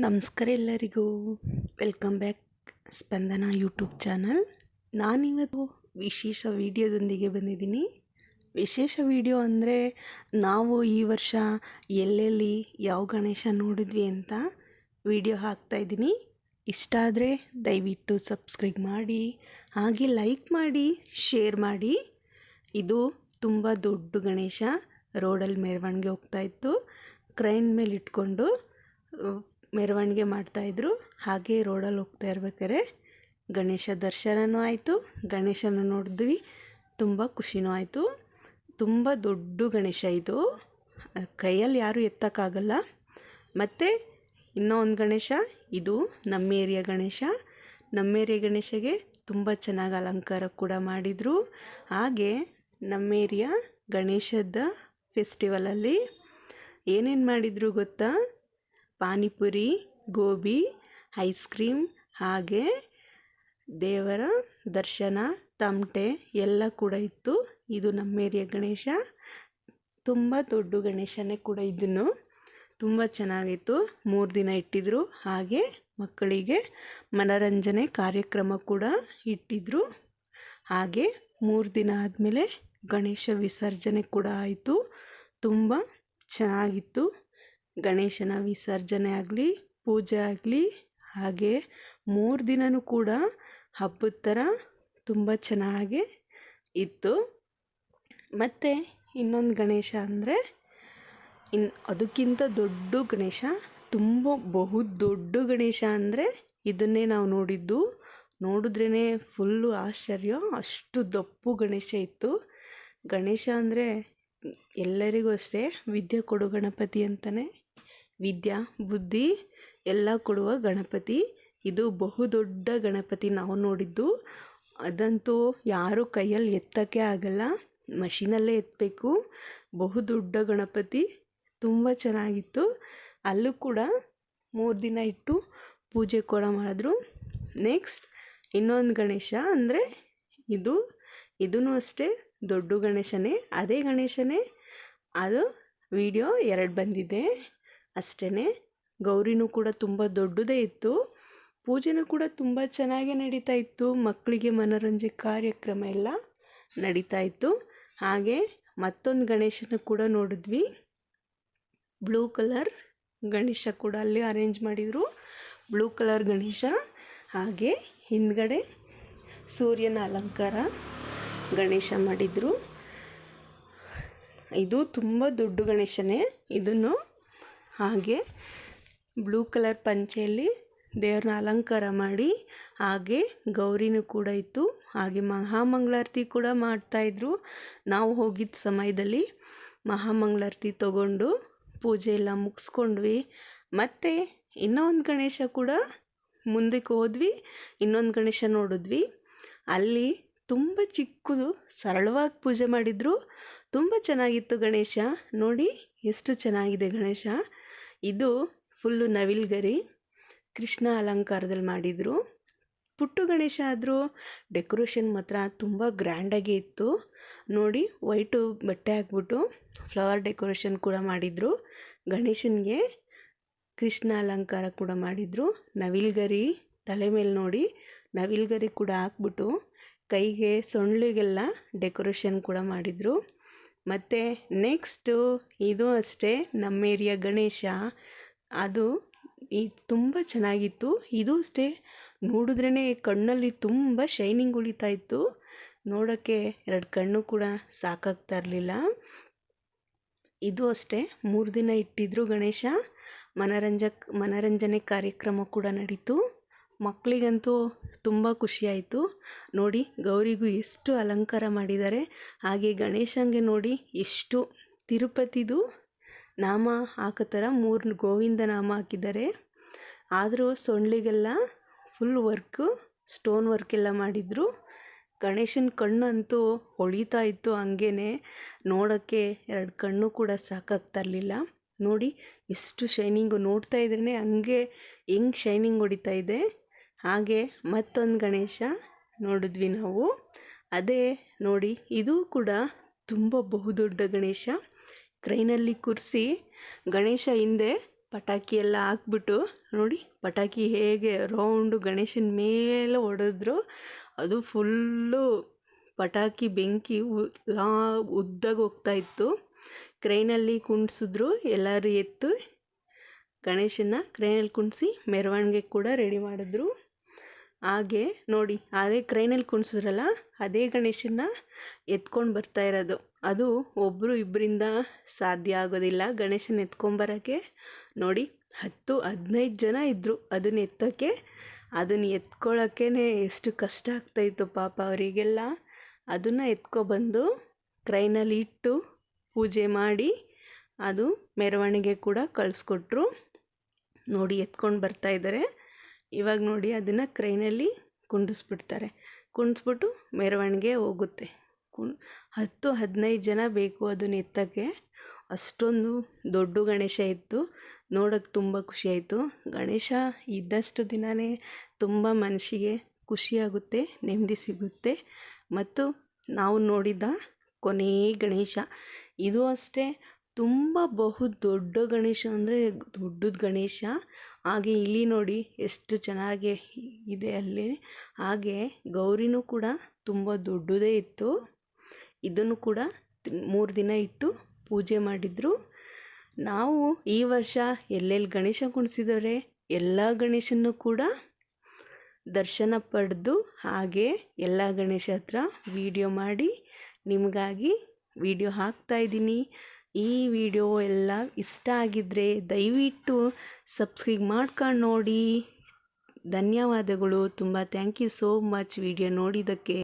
ನಮಸ್ಕಾರ ಎಲ್ಲರಿಗೂ. Welcome back Spandana YouTube channel ನಾನಿವತ್ತು ವಿಶೇಷ ವೀಡಿಯೋದೊಂದಿಗೆ ಬಂದಿದ್ದೀನಿ. ವಿಶೇಷ ವಿಡಿಯೋ ಅಂದರೆ ನಾವು ಈ ವರ್ಷ ಎಲ್ಲೆಲ್ಲಿ ಯಾವ ಗಣೇಶ ನೋಡಿದ್ವಿ ಅಂತ ವಿಡಿಯೋ ಹಾಕ್ತಾಯಿದ್ದೀನಿ ಇಷ್ಟ ಆದರೆ ದಯವಿಟ್ಟು ಸಬ್ಸ್ಕ್ರೈಬ್ ಮಾಡಿ, ಹಾಗೆ ಲೈಕ್ ಮಾಡಿ ಶೇರ್ ಮಾಡಿ. ಇದು ತುಂಬ ದೊಡ್ಡ ಗಣೇಶ ರೋಡಲ್ಲಿ ಮೆರವಣಿಗೆ ಹೋಗ್ತಾಯಿತ್ತು ಕ್ರೈನ್ ಮೇಲೆ ಇಟ್ಕೊಂಡು ಮೆರವಣಿಗೆ ಮಾಡ್ತಾಯಿದ್ರು ಹಾಗೆ ರೋಡಲ್ಲಿ ಹೋಗ್ತಾ ಇರ್ಬೇಕಾದ್ರೆ ಗಣೇಶ ದರ್ಶನವೂ ಆಯಿತು. ಗಣೇಶನ ನೋಡಿದ್ವಿ. ತುಂಬ ಖುಷಿನೂ ಆಯಿತು. ತುಂಬ ದೊಡ್ಡ ಗಣೇಶ ಇದು. ಕೈಯಲ್ಲಿ ಯಾರೂ ಎತ್ತಕ್ಕಾಗಲ್ಲ. ಮತ್ತು ಇನ್ನೂ ಒಂದು ಗಣೇಶ, ಇದು ನಮ್ಮ ಏರಿಯಾ ಗಣೇಶ. ನಮ್ಮ ಏರಿಯಾ ಗಣೇಶಗೆ ತುಂಬ ಚೆನ್ನಾಗಿ ಅಲಂಕಾರ ಕೂಡ ಮಾಡಿದರು. ಹಾಗೆ ನಮ್ಮ ಏರಿಯಾ ಗಣೇಶದ ಫೆಸ್ಟಿವಲಲ್ಲಿ ಏನೇನು ಮಾಡಿದರು ಗೊತ್ತಾ? ಪಾನಿಪುರಿ, ಗೋಬಿ, ಐಸ್ ಕ್ರೀಮ್ ಹಾಗೆ ದೇವರ ದರ್ಶನ, ತಮಟೆ ಎಲ್ಲ ಕೂಡ ಇತ್ತು. ಇದು ನಮ್ಮ ಏರಿಯಾ ಗಣೇಶ. ತುಂಬ ದೊಡ್ಡ ಗಣೇಶನೇ ಕೂಡ ಇದನ್ನು ತುಂಬ ಚೆನ್ನಾಗಿತ್ತು. ಮೂರು ದಿನ ಇಟ್ಟಿದ್ರು. ಹಾಗೆ ಮಕ್ಕಳಿಗೆ ಮನರಂಜನೆ ಕಾರ್ಯಕ್ರಮ ಕೂಡ ಇಟ್ಟಿದ್ರು. ಹಾಗೆ ಮೂರು ದಿನ ಆದಮೇಲೆ ಗಣೇಶ ವಿಸರ್ಜನೆ ಕೂಡ ಆಯಿತು. ತುಂಬ ಚೆನ್ನಾಗಿತ್ತು. ಗಣೇಶನ ವಿಸರ್ಜನೆ ಆಗಲಿ, ಪೂಜೆ ಆಗಲಿ, ಹಾಗೆ ಮೂರು ದಿನವೂ ಕೂಡ ಹಬ್ಬದ ಥರ ತುಂಬ ಚೆನ್ನಾಗಿ ಇತ್ತು. ಮತ್ತು ಇನ್ನೊಂದು ಗಣೇಶ ಅಂದರೆ ಇನ್ನು ಅದಕ್ಕಿಂತ ದೊಡ್ಡ ಗಣೇಶ, ತುಂಬ ಬಹು ದೊಡ್ಡ ಗಣೇಶ ಅಂದರೆ ಇದನ್ನೇ ನಾವು ನೋಡಿದ್ದು. ನೋಡಿದ್ರೇ ಫುಲ್ಲು ಆಶ್ಚರ್ಯ, ಅಷ್ಟು ದಪ್ಪು ಗಣೇಶ ಇತ್ತು. ಗಣೇಶ ಅಂದರೆ ಎಲ್ಲರಿಗೂ ಅಷ್ಟೇ, ವಿದ್ಯೆ ಕೊಡು ಗಣಪತಿ ಅಂತಲೇ ವಿದ್ಯಾ, ಬುದ್ಧಿ ಎಲ್ಲ ಕೊಡುವ ಗಣಪತಿ. ಇದು ಬಹುದೊಡ್ಡ ಗಣಪತಿ ನಾವು ನೋಡಿದ್ದು. ಅದಂತೂ ಯಾರೂ ಕೈಯಲ್ಲಿ ಎತ್ತಕ್ಕೆ ಆಗಲ್ಲ. ಮಷೀನಲ್ಲೇ ಎತ್ತಬೇಕು ಬಹುದೊಡ್ಡ ಗಣಪತಿ. ತುಂಬ ಚೆನ್ನಾಗಿತ್ತು. ಅಲ್ಲೂ ಕೂಡ ಮೂರು ದಿನ ಇಟ್ಟು ಪೂಜೆ ಕೂಡ ಮಾಡಿದ್ರು. ನೆಕ್ಸ್ಟ್ ಇನ್ನೊಂದು ಗಣೇಶ ಅಂದರೆ ಇದು ಇದೂ ಅಷ್ಟೇ, ದೊಡ್ಡ ಗಣೇಶನೇ, ಅದೇ ಗಣೇಶನೇ, ಅದು ವಿಡಿಯೋ ಎರಡು ಬಂದಿದೆ ಅಷ್ಟೇ ಗೌರಿನೂ ಕೂಡ ತುಂಬ ದೊಡ್ಡದೇ ಇತ್ತು. ಪೂಜೆನೂ ಕೂಡ ತುಂಬ ಚೆನ್ನಾಗೇ ನಡೀತಾ ಇತ್ತು. ಮಕ್ಕಳಿಗೆ ಮನೋರಂಜನೆ ಕಾರ್ಯಕ್ರಮ ಎಲ್ಲ ನಡೀತಾ ಇತ್ತು. ಹಾಗೆ ಮತ್ತೊಂದು ಗಣೇಶನ ಕೂಡ ನೋಡಿದ್ವಿ. ಬ್ಲೂ ಕಲರ್ ಗಣೇಶ ಕೂಡ ಅಲ್ಲಿ ಅರೇಂಜ್ ಮಾಡಿದರು. ಬ್ಲೂ ಕಲರ್ ಗಣೇಶ, ಹಾಗೆ ಹಿಂದ್ಗಡೆ ಸೂರ್ಯನ ಅಲಂಕಾರ. ಗಣೇಶ ಮಾಡಿದರು. ಇದು ತುಂಬ ದೊಡ್ಡ ಗಣೇಶನೇ. ಇದನ್ನು ಹಾಗೆ ಬ್ಲೂ ಕಲರ್ ಪಂಚೆಯಲ್ಲಿ ದೇವ್ರನ್ನ ಅಲಂಕಾರ ಮಾಡಿ ಹಾಗೆ ಗೌರಿನೂ ಕೂಡ ಇತ್ತು. ಹಾಗೆ ಮಹಾಮಂಗಳಾರತಿ ಕೂಡ ಮಾಡ್ತಾಯಿದ್ರು ನಾವು ಹೋಗಿದ್ದ ಸಮಯದಲ್ಲಿ ಮಹಾಮಂಗಳಾರತಿ ತಗೊಂಡು ಪೂಜೆ ಎಲ್ಲ ಮುಗಿಸ್ಕೊಂಡ್ವಿ. ಮತ್ತು ಇನ್ನೊಂದು ಗಣೇಶ ಕೂಡ ಮುಂದಕ್ಕೆ ಹೋದ್ವಿ. ಇನ್ನೊಂದು ಗಣೇಶ ನೋಡಿದ್ವಿ. ಅಲ್ಲಿ ತುಂಬ ಚಿಕ್ಕದು, ಸರಳವಾಗಿ ಪೂಜೆ ಮಾಡಿದರು. ತುಂಬ ಚೆನ್ನಾಗಿತ್ತು ಗಣೇಶ. ನೋಡಿ, ಎಷ್ಟು ಚೆನ್ನಾಗಿದೆ ಗಣೇಶ. ಇದು ಫುಲ್ಲು ನವಿಲ್ಗರಿ, ಕೃಷ್ಣ ಅಲಂಕಾರದಲ್ಲಿ ಮಾಡಿದರು. ಪುಟ್ಟು ಗಣೇಶ ಆದರೂ ಡೆಕೋರೇಷನ್ ಮಾತ್ರ ತುಂಬ ಗ್ರ್ಯಾಂಡಾಗಿ ಇತ್ತು. ನೋಡಿ, ವೈಟು ಬಟ್ಟೆ ಹಾಕ್ಬಿಟ್ಟು ಫ್ಲವರ್ ಡೆಕೋರೇಷನ್ ಕೂಡ ಮಾಡಿದರು. ಗಣೇಶನಿಗೆ ಕೃಷ್ಣ ಅಲಂಕಾರ ಕೂಡ ಮಾಡಿದರು. ನವಿಲ್ಗರಿ, ತಲೆ ಮೇಲೆ ನೋಡಿ, ನವಿಲ್ಗರಿ ಕೂಡ ಹಾಕ್ಬಿಟ್ಟು ಕೈಗೆ ಸೊಳ್ಳಿಗೆಲ್ಲ ಡೆಕೋರೇಷನ್ ಕೂಡ ಮಾಡಿದರು. ಮತ್ತು ನೆಕ್ಸ್ಟು ಇದು ಅಷ್ಟೇ, ನಮ್ಮ ಏರಿಯಾ ಗಣೇಶ. ಅದು ಈ ತುಂಬ ಚೆನ್ನಾಗಿತ್ತು. ಇದು ಅಷ್ಟೇ ನೋಡಿದ್ರೇ ಕಣ್ಣಲ್ಲಿ ತುಂಬ ಶೈನಿಂಗ್ ಉಳಿತಾ ಇತ್ತು. ನೋಡೋಕ್ಕೆ ಎರಡು ಕಣ್ಣು ಕೂಡ ಸಾಕಾಗ್ತಾ ಇರಲಿಲ್ಲ. ಇದು ಅಷ್ಟೇ, ಮೂರು ದಿನ ಇಟ್ಟಿದ್ರು ಗಣೇಶ. ಮನರಂಜಕ್ ಮನರಂಜನೆ ಕಾರ್ಯಕ್ರಮ ಕೂಡ ನಡೀತು. ಮಕ್ಕಳಿಗಂತೂ ತುಂಬ ಖುಷಿಯಾಯಿತು. ನೋಡಿ, ಗೌರಿಗೂ ಎಷ್ಟು ಅಲಂಕಾರ ಮಾಡಿದ್ದಾರೆ. ಹಾಗೆ ಗಣೇಶಂಗೆ ನೋಡಿ ಎಷ್ಟು ತಿರುಪತಿದು ನಾಮ ಹಾಕೋ ಥರ ಮೂರು ಗೋವಿಂದ ನಾಮ ಹಾಕಿದ್ದಾರೆ. ಆದರೂ ಸೊಳ್ಳಿಗೆಲ್ಲ ಫುಲ್ ವರ್ಕು ಸ್ಟೋನ್ ವರ್ಕ್ ಎಲ್ಲ ಮಾಡಿದರು. ಗಣೇಶನ ಕಣ್ಣಂತೂ ಹೊಳಿತಾ ಇತ್ತು ಹಂಗೇ ನೋಡೋಕ್ಕೆ ಎರಡು ಕಣ್ಣು ಕೂಡ ಸಾಕಾಗ್ತಾ ಇರಲಿಲ್ಲ. ನೋಡಿ, ಎಷ್ಟು ಶೈನಿಂಗು ನೋಡ್ತಾ ಇದ್ರೇ ಹಂಗೆ, ಹೆಂಗೆ ಶೈನಿಂಗ್ ಹೊಡಿತಾ ಇದೆ. ಹಾಗೆ ಮತ್ತೊಂದು ಗಣೇಶ ನೋಡಿದ್ವಿ ನಾವು. ಅದೇ ನೋಡಿ, ಇದು ಕೂಡ ತುಂಬ ಬಹುದೊಡ್ಡ ಗಣೇಶ. ಕ್ರೈನಲ್ಲಿ ಕೂರಿಸಿ ಗಣೇಶ ಹಿಂದೆ ಪಟಾಕಿ ಎಲ್ಲ ಹಾಕ್ಬಿಟ್ಟು ನೋಡಿ, ಪಟಾಕಿ ಹೇಗೆ ರೌಂಡು ಗಣೇಶನ ಮೇಲೆ ಹೊಡೆದ್ರು, ಅದು ಫುಲ್ಲು ಪಟಾಕಿ ಬೆಂಕಿ ಲಾ ಹೋಗ್ತಾ ಇತ್ತು. ಕ್ರೈನಲ್ಲಿ ಕುಣಿಸಿದ್ರು, ಎಲ್ಲರೂ ಎತ್ತು ಗಣೇಶನ ಕ್ರೈನಲ್ಲಿ ಕುಣಿಸಿ ಮೆರವಣಿಗೆ ಕೂಡ ರೆಡಿ ಮಾಡಿದ್ರು. ಹಾಗೆ ನೋಡಿ, ಅದೇ ಕ್ರೈನಲ್ಲಿ ಕುಣಿಸಿದ್ರಲ್ಲ, ಅದೇ ಗಣೇಶನ ಎತ್ಕೊಂಡು ಬರ್ತಾ ಇರೋದು. ಅದು ಒಬ್ಬರು ಇಬ್ಬರಿಂದ ಸಾಧ್ಯ ಆಗೋದಿಲ್ಲ ಗಣೇಶನ ಎತ್ಕೊಂಬರೋಕ್ಕೆ. ನೋಡಿ, ಹತ್ತು, ಹದಿನೈದು ಜನ ಇದ್ದರು ಅದನ್ನ ಎತ್ತೋಕ್ಕೆ. ಅದನ್ನು ಎತ್ಕೊಳ್ಳೋಕ್ಕೇ ಎಷ್ಟು ಕಷ್ಟ ಆಗ್ತಾಯಿತ್ತು ಪಾಪ ಅವರಿಗೆಲ್ಲ. ಅದನ್ನು ಎತ್ಕೊಬಂದು ಕ್ರೈನಲ್ಲಿ ಇಟ್ಟು ಪೂಜೆ ಮಾಡಿ ಅದು ಮೆರವಣಿಗೆ ಕೂಡ ಕಳಿಸ್ಕೊಟ್ರು. ನೋಡಿ, ಎತ್ಕೊಂಡು ಬರ್ತಾ ಇದ್ದಾರೆ ಇವಾಗ ನೋಡಿ ಅದನ್ನು ಕ್ರೈನಲ್ಲಿ ಕುಂಡಿಸ್ಬಿಡ್ತಾರೆ. ಕುಂಡಿಸ್ಬಿಟ್ಟು ಮೆರವಣಿಗೆ ಹೋಗುತ್ತೆ. ಕುಣ್ ಹತ್ತು, ಹದಿನೈದು ಜನ ಬೇಕು ಅದನ್ನ ಎತ್ತೋಕ್ಕೆ ಅಷ್ಟೊಂದು ದೊಡ್ಡ ಗಣೇಶ ಇತ್ತು. ನೋಡೋಕ್ಕೆ ತುಂಬ ಖುಷಿಯಾಯಿತು ಗಣೇಶ ಇದ್ದಷ್ಟು ದಿನವೇ ತುಂಬ ಮನಸ್ಸಿಗೆ ಖುಷಿಯಾಗುತ್ತೆ ನೆಮ್ಮದಿ ಸಿಗುತ್ತೆ. ಮತ್ತು ನಾವು ನೋಡಿದ ಕೊನೆಯ ಗಣೇಶ. ಇದು ಅಷ್ಟೇ ತುಂಬ ಬಹು ದೊಡ್ಡ ಗಣೇಶ ಅಂದರೆ ದೊಡ್ಡದು ಗಣೇಶ. ಹಾಗೆ ಇಲ್ಲಿ ನೋಡಿ ಎಷ್ಟು ಚೆನ್ನಾಗಿ ಇದೆ ಅಲ್ಲಿ. ಹಾಗೆ ಗೌರಿನೂ ಕೂಡ ತುಂಬ ದೊಡ್ಡದೇ ಇತ್ತು. ಇದನ್ನು ಕೂಡ ಮೂರು ದಿನ ಇಟ್ಟು ಪೂಜೆ ಮಾಡಿದರು. ನಾವು ಈ ವರ್ಷ ಎಲ್ಲೆಲ್ಲಿ ಗಣೇಶ ಕುಣಿಸಿದರೆ ಎಲ್ಲ ಗಣೇಶನೂ ಕೂಡ ದರ್ಶನ ಪಡೆದು ಹಾಗೆ ಎಲ್ಲ ಗಣೇಶ ಹತ್ರ ವೀಡಿಯೋ ಮಾಡಿ ನಿಮಗಾಗಿ ವಿಡಿಯೋ ಹಾಕ್ತಾಯಿದ್ದೀನಿ ಈ ವಿಡಿಯೋ ಎಲ್ಲ ಇಷ್ಟ ಆಗಿದ್ದರೆ ದಯವಿಟ್ಟು ಸಬ್ಸ್ಕ್ರೈಬ್ ಮಾಡ್ಕೊಂಡು ನೋಡಿ. ಧನ್ಯವಾದಗಳು. ತುಂಬ thank you so much video ನೋಡಿದ್ದಕ್ಕೆ.